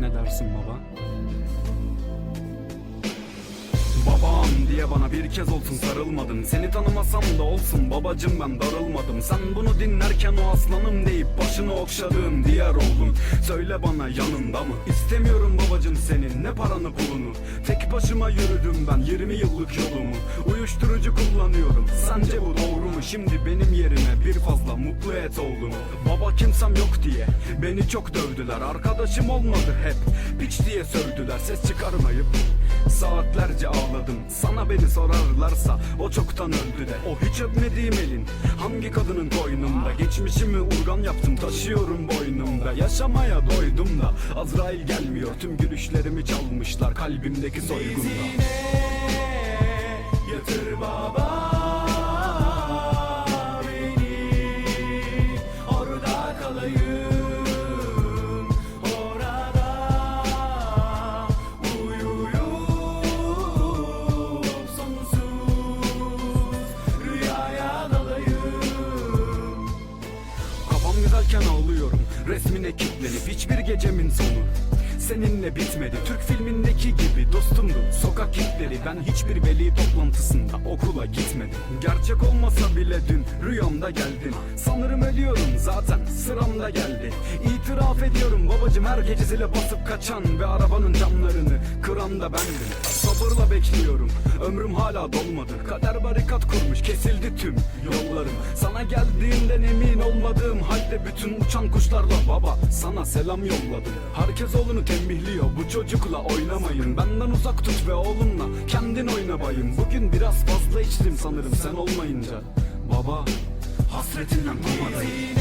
Ne dersin baba? Babam diye bana bir kez olsun sarılmadın Seni tanımasam da olsun babacım ben darılmadım Sen bunu dinlerken o aslanım deyip başını okşadığım diğer oldun Söyle bana yanında mı? İstemiyorum babacım senin ne paranı pulunu Tek başıma yürüdüm ben 20 yıllık yolumu Uyuşturucu kullanıyorum sence bu doğru mu? Şimdi benim yerime mutlu et oğlumu Baba kimsem yok diye beni çok dövdüler. Arkadaşım olmadı hep piç diye sövdüler. Ses çıkarmayıp Saatlerce ağladım. Sana beni sorarlarsa o çoktan öldü de. O hiç öpmediğim elin Hangi kadının koynumda Geçmişimi urgan yaptım taşıyorum boynumda. Yaşamaya doydum da Azrail gelmiyor. Tüm gülüşlerimi çalmışlar Kalbimdeki soygunda Resmine kilitlenip hiçbir gecemin sonu Seninle bitmedi. Türk filmindeki gibi dostumdu. Sokak kitleri ben hiçbir veli toplantısında okula gitmedim. Gerçek olmasa bile dün rüyamda geldin Sanırım ölüyorum zaten sıramda geldi. İtiraf ediyorum babacım her gece zile basıp kaçan Ve arabanın camlarını kıran da bendim Sabırla bekliyorum. Ömrüm hala dolmadı. Kader barikat kurmuş kesildi tüm yollarım. Sana geldiğinden emin olmadığım halde Bütün uçan kuşlarla baba sana selam yolladım. Herkes oğlunu tembihliyor bu çocukla oynamayın. Benden uzak tut ve oğlunla kendin oyna bayım. Bugün biraz fazla içtim sanırım sen olmayınca. Baba hasretinden mamadayım